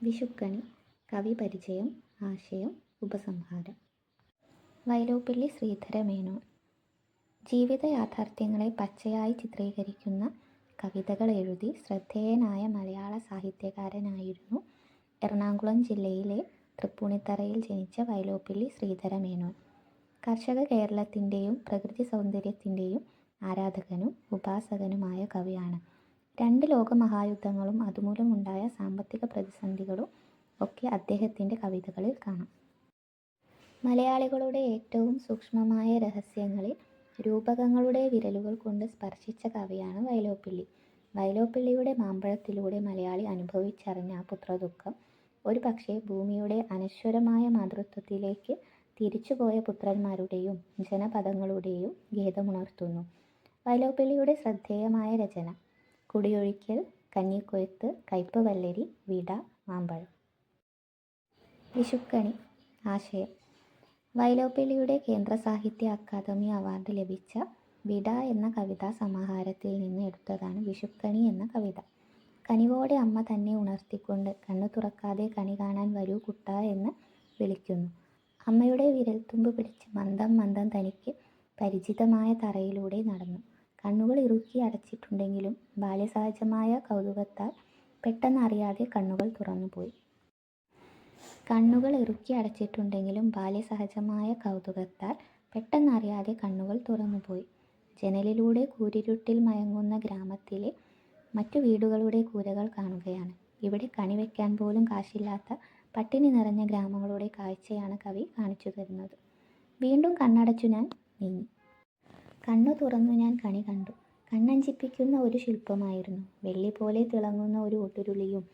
വിഷുക്കണി കവി പരിചയം ആശയം ഉപസംഹാരം. വൈലോപ്പിള്ളി ശ്രീധര മേനോൻ ജീവിത യാഥാർത്ഥ്യങ്ങളെ പച്ചയായി ചിത്രീകരിക്കുന്ന കവിതകൾ എഴുതി ശ്രദ്ധേയനായ മലയാള സാഹിത്യകാരനായിരുന്നു എറണാകുളം ജില്ലയിലെ തൃപ്പൂണിത്തറയിൽ ജനിച്ച വൈലോപ്പിള്ളി ശ്രീധര മേനോൻ കർഷക കേരളത്തിന്റെയും പ്രകൃതി സൗന്ദര്യത്തിന്റെയും ആരാധകനും ഉപാസകനുമായ കവിയാണ്. രണ്ട് ലോകമഹായുദ്ധങ്ങളും അതുമൂലമുണ്ടായ സാമ്പത്തിക പ്രതിസന്ധികളും ഒക്കെ അദ്ദേഹത്തിന്റെ കവിതകളിൽ കാണാം. മലയാളികളുടെ ഏറ്റവും സൂക്ഷ്മമായ രഹസ്യങ്ങളിൽ രൂപകങ്ങളുടെ വിരലുകൾ കൊണ്ട് സ്പർശിച്ച കവിയാണ് വൈലോപ്പിള്ളി. വൈലോപ്പിള്ളിയുടെ മാമ്പഴത്തിലൂടെ മലയാളി അനുഭവിച്ചറിഞ്ഞ ആ പുത്രദുഃഖം ഒരു പക്ഷേ ഭൂമിയുടെ അനശ്വരമായ മാതൃത്വത്തിലേക്ക് തിരിച്ചുപോയ പുത്രന്മാരുടെയും ജനപദങ്ങളുടെയും ഖേദമുണർത്തുന്നു. വൈലോപ്പിള്ളിയുടെ ശ്രദ്ധേയമായ രചന കുടിയൊഴിക്കൽ കഞ്ഞിക്കൊയ്ത്ത് കയ്പ് വല്ലരി വിട മാമ്പഴം. വിഷുക്കണി ആശയം. വൈലോപ്പിള്ളിയുടെ കേന്ദ്ര സാഹിത്യ അക്കാദമി അവാർഡ് ലഭിച്ച വിട എന്ന കവിതാ സമാഹാരത്തിൽ നിന്ന് എടുത്തതാണ് വിഷുക്കണി എന്ന കവിത. കനിവോടെ അമ്മ തന്നെ ഉണർത്തിക്കൊണ്ട് കണ്ണു തുറക്കാതെ കണി കാണാൻ വരൂ കുട്ട എന്ന് വിളിക്കുന്നു. അമ്മയുടെ വിരൽത്തുമ്പ് പിടിച്ച് മന്ദം മന്ദം തനിക്ക് പരിചിതമായ തറയിലൂടെ നടന്നു. കണ്ണുകൾ ഇറുക്കി അടച്ചിട്ടുണ്ടെങ്കിലും ബാല്യസഹജമായ കൗതുകത്താൽ പെട്ടെന്ന് അറിയാതെ കണ്ണുകൾ തുറന്നുപോയി. കണ്ണുകൾ ഇറുക്കി അടച്ചിട്ടുണ്ടെങ്കിലും ബാല്യസഹജമായ കൗതുകത്താൽ പെട്ടെന്ന് അറിയാതെ കണ്ണുകൾ തുറന്നുപോയി. ജനലിലൂടെ കൂരിരുട്ടിൽ മയങ്ങുന്ന ഗ്രാമത്തിലെ മറ്റു വീടുകളുടെ കൂരകൾ കാണുകയാണ്. ഇവിടെ കണി വയ്ക്കാൻ പോലും കാശില്ലാത്ത പട്ടിണി നിറഞ്ഞ ഗ്രാമങ്ങളുടെ കാഴ്ചയാണ് കവി കാണിച്ചു തരുന്നത്. വീണ്ടും കണ്ണടച്ചു ഞാൻ നീങ്ങി. കണ്ണു തുറന്നു ഞാൻ കണി കണ്ടു. കണ്ണഞ്ചിപ്പിക്കുന്ന ഒരു ശില്പമായിരുന്നു. വെള്ളി പോലെ തിളങ്ങുന്ന ഒരു ഒട്ടുരുളിയും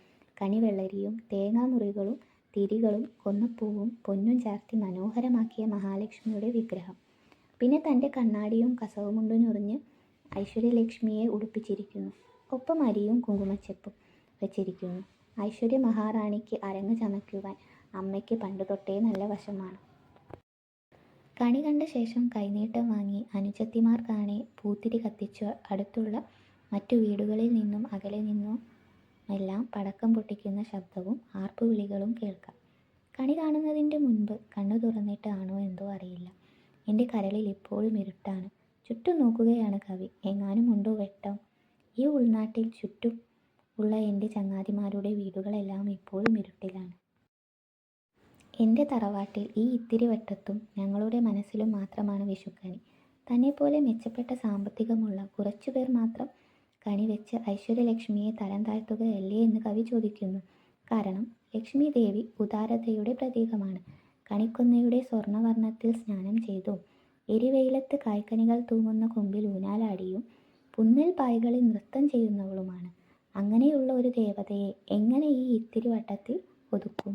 കണിവെള്ളരിയും തേങ്ങാമുറികളും തിരികളും കൊന്നപ്പൂവും പൊന്നും ചാർത്തി മനോഹരമാക്കിയ മഹാലക്ഷ്മിയുടെ വിഗ്രഹം. പിന്നെ തന്റെ കണ്ണാടിയും കസവുമുണ്ടും ഞൊറിഞ്ഞ് ഐശ്വര്യലക്ഷ്മിയെ ഉടുപ്പിച്ചിരിക്കുന്നു. ഒപ്പം അരിയും കുങ്കുമച്ചെപ്പും വെച്ചിരിക്കുന്നു. ഐശ്വര്യ മഹാറാണിക്ക് അരങ്ങ് ചമയ്ക്കുവാൻ അമ്മയ്ക്ക് പണ്ട് തൊട്ടേ നല്ല വശമാണ്. കണി കണ്ട ശേഷം കൈനീട്ടം വാങ്ങി അനുജത്തിമാർ കാണെ പൂത്തിരി കത്തിച്ച് അടുത്തുള്ള മറ്റു വീടുകളിൽ നിന്നും അകലെ നിന്നും എല്ലാം പടക്കം പൊട്ടിക്കുന്ന ശബ്ദവും ആർപ്പുവിളികളും കേൾക്കാം. കണി കാണുന്നതിന്റെ മുൻപ് കണ്ണു തുറന്നിട്ട് ആണോ എന്തോ അറിയില്ല. എന്റെ കരളിൽ ഇപ്പോഴും ഇരുട്ടാണ്. ചുറ്റും നോക്കുകയാണ് കവി. എങ്ങാനും ഉണ്ടോ വെട്ടം? ഈ ഉൾനാട്ടിൽ ചുറ്റും ഉള്ള എന്റെ ചങ്ങാതിമാരുടെ വീടുകളെല്ലാം ഇപ്പോഴും ഇരുട്ടിലാണ്. എന്റെ തറവാട്ടിൽ ഈ ഇത്തിരി വെട്ടത്തും ഞങ്ങളുടെ മനസ്സിലും മാത്രമാണ് വിഷുക്കണി. തന്നെപ്പോലെ മെച്ചപ്പെട്ട സാമ്പത്തികമുള്ള കുറച്ചുപേർ മാത്രം കണി വെച്ച് ഐശ്വര്യലക്ഷ്മിയെ തരം താഴ്ത്തുകയല്ലേ എന്ന് കവി ചോദിക്കുന്നു. കാരണം ലക്ഷ്മി ദേവി ഉദാരതയുടെ പ്രതീകമാണ്. കണിക്കൊന്നയുടെ സ്വർണവർണത്തിൽ സ്നാനം ചെയ്തു. എരിവെയിലത്ത് കായ്ക്കനികൾ തൂങ്ങുന്ന കൊമ്പിൽ ഊനാലാടിയും പുന്നൽ പായകളിൽ നൃത്തം ചെയ്യുന്നവളുമാണ്. അങ്ങനെയുള്ള ഒരു ദേവതയെ എങ്ങനെ ഈ ഇത്തിരി വട്ടത്തിൽ ഒതുക്കും?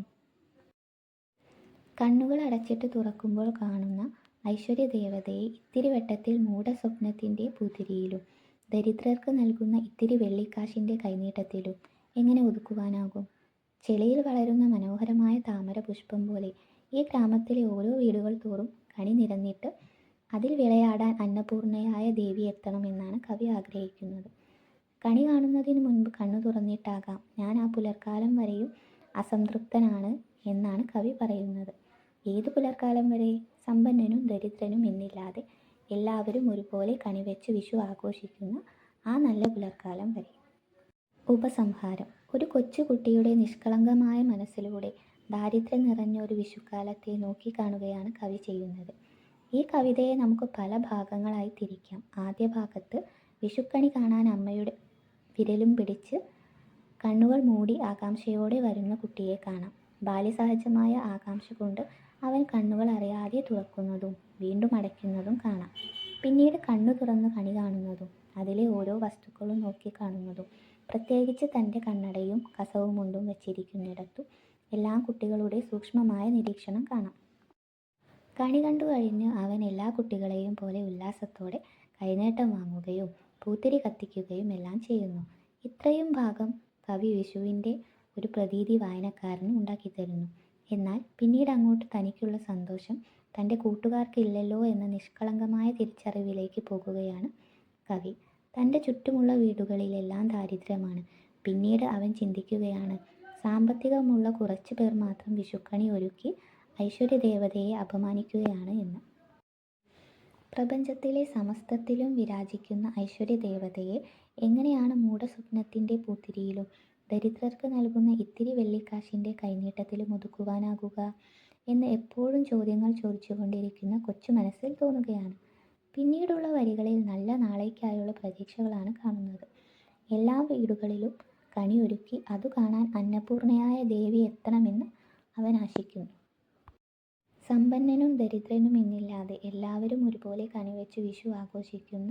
കണ്ണുകൾ അടച്ചിട്ട് തുറക്കുമ്പോൾ കാണുന്ന ഐശ്വര്യ ദേവതയെ ഇത്തിരി വട്ടത്തിൽ മൂഢസ്വപ്നത്തിന്റെ പുതിരിയിലും ദരിദ്രർക്ക് നൽകുന്ന ഇത്തിരി വെള്ളിക്കാശിന്റെ കൈനീട്ടത്തിലും എങ്ങനെ ഒതുക്കുവാനാകും? ചെളിയിൽ വളരുന്ന മനോഹരമായ താമര പുഷ്പം പോലെ ഈ ഗ്രാമത്തിലെ ഓരോ വീടുകൾ തോറും കണി നിരന്നിട്ട് അതിൽ വിളയാടാൻ അന്നപൂർണയായ ദേവി എത്തണമെന്നാണ് കവി ആഗ്രഹിക്കുന്നത്. കണി കാണുന്നതിന് മുൻപ് കണ്ണു തുറന്നിട്ടാകാം. ഞാൻ ആ പുലർക്കാലം വരെയും അസംതൃപ്തനാണ് എന്നാണ് കവി പറയുന്നത്. ഏത് പുലർക്കാലം വരെ സമ്പന്നനും ദരിദ്രനും എന്നില്ലാതെ എല്ലാവരും ഒരുപോലെ കണിവെച്ച് വിഷു ആഘോഷിക്കുന്ന ആ നല്ല പുലർക്കാലം വരെ. ഉപസംഹാരം. ഒരു കൊച്ചുകുട്ടിയുടെ നിഷ്കളങ്കമായ മനസ്സിലൂടെ ദാരിദ്ര്യം നിറഞ്ഞ ഒരു വിഷുക്കാലത്തെ നോക്കിക്കാണുകയാണ് കവി ചെയ്യുന്നത്. ഈ കവിതയെ നമുക്ക് പല ഭാഗങ്ങളായി തിരിക്കാം. ആദ്യ ഭാഗത്ത് വിഷുക്കണി കാണാൻ അമ്മയുടെ വിരലും പിടിച്ച് കണ്ണുകൾ മൂടി ആകാംക്ഷയോടെ വരുന്ന കുട്ടിയെ കാണാം. ബാല്യസഹജമായ ആകാംക്ഷ കൊണ്ട് അവൻ കണ്ണുകൾ അറിയാതെ തുറക്കുന്നതും വീണ്ടും അടയ്ക്കുന്നതും കാണാം. പിന്നീട് കണ്ണു തുറന്ന് കണി കാണുന്നതും അതിലെ ഓരോ വസ്തുക്കളും നോക്കി കാണുന്നതും പ്രത്യേകിച്ച് തന്റെ കണ്ണടയും കസവും മുണ്ടും വെച്ചിരിക്കുന്നിടത്തും എല്ലാ കുട്ടികളുടെ സൂക്ഷ്മമായ നിരീക്ഷണം കാണാം. കണി കണ്ടു കഴിഞ്ഞ് അവൻ എല്ലാ കുട്ടികളെയും പോലെ ഉല്ലാസത്തോടെ കൈനേട്ടം വാങ്ങുകയും പൂത്തിരി കത്തിക്കുകയും എല്ലാം ചെയ്യുന്നു. ഇത്രയും ഭാഗം കവി വിഷുവിന്റെ ഒരു പ്രതീതി വായനക്കാരന് ഉണ്ടാക്കിത്തരുന്നു. എന്നാൽ പിന്നീട് അങ്ങോട്ട് തനിക്കുള്ള സന്തോഷം തന്റെ കൂട്ടുകാർക്കില്ലല്ലോ എന്ന നിഷ്കളങ്കമായ തിരിച്ചറിവിലേക്ക് പോകുകയാണ് കവി. തന്റെ ചുറ്റുമുള്ള വീടുകളിലെല്ലാം ദാരിദ്ര്യമാണ്. പിന്നീട് അവൻ ചിന്തിക്കുകയാണ് സാമ്പത്തികമുള്ള കുറച്ച് പേർ മാത്രം വിഷുക്കണി ഒരുക്കി ഐശ്വര്യ ദേവതയെ അപമാനിക്കുകയാണ് എന്ന്. പ്രപഞ്ചത്തിലെ സമസ്തത്തിലും വിരാജിക്കുന്ന ഐശ്വര്യദേവതയെ എങ്ങനെയാണ് മൂഢസ്വപ്നത്തിന്റെ പൂത്തിരിയിലും ദരിദ്രർക്ക് നൽകുന്ന ഇത്തിരി വെള്ളിക്കാശിന്റെ കൈനീട്ടത്തിലും ഒതുക്കുവാനാകുക എന്ന് എപ്പോഴും ചോദ്യങ്ങൾ ചോദിച്ചുകൊണ്ടിരിക്കുന്ന കൊച്ചു മനസ്സിൽ തോന്നുകയാണ്. പിന്നീടുള്ള വരികളിൽ നല്ല നാളേക്കായുള്ള പ്രതീക്ഷകളാണ് കാണുന്നത്. എല്ലാ വീടുകളിലും കണി ഒരുക്കി അതു കാണാൻ അന്നപൂർണയായ ദേവി എത്തണമെന്ന് അവൻ ആശിക്കുന്നു. സമ്പന്നനും ദരിദ്രനും എന്നില്ലാതെ എല്ലാവരും ഒരുപോലെ കണിവെച്ച് വിഷു ആഘോഷിക്കുന്ന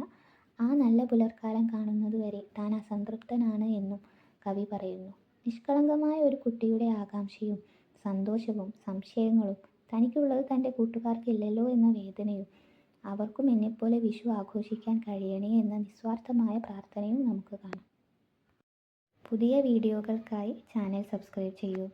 ആ നല്ല പുലർക്കാലം കാണുന്നതുവരെ താൻ അസംതൃപ്തനാണ് എന്നും കവി പറയുന്നു. നിഷ്കളങ്കമായ ഒരു കുട്ടിയുടെ ആകാംക്ഷയും സന്തോഷവും സംശയങ്ങളും തനിക്കുള്ളത് തന്റെ കൂട്ടുകാർക്കില്ലല്ലോ എന്ന വേദനയും അവർക്കും എന്നെപ്പോലെ വിഷു ആഘോഷിക്കാൻ കഴിയണേ എന്ന നിസ്വാർത്ഥമായ പ്രാർത്ഥനയും നമുക്ക് കാണാം. പുതിയ വീഡിയോകൾക്കായി ചാനൽ സബ്സ്ക്രൈബ് ചെയ്യൂ.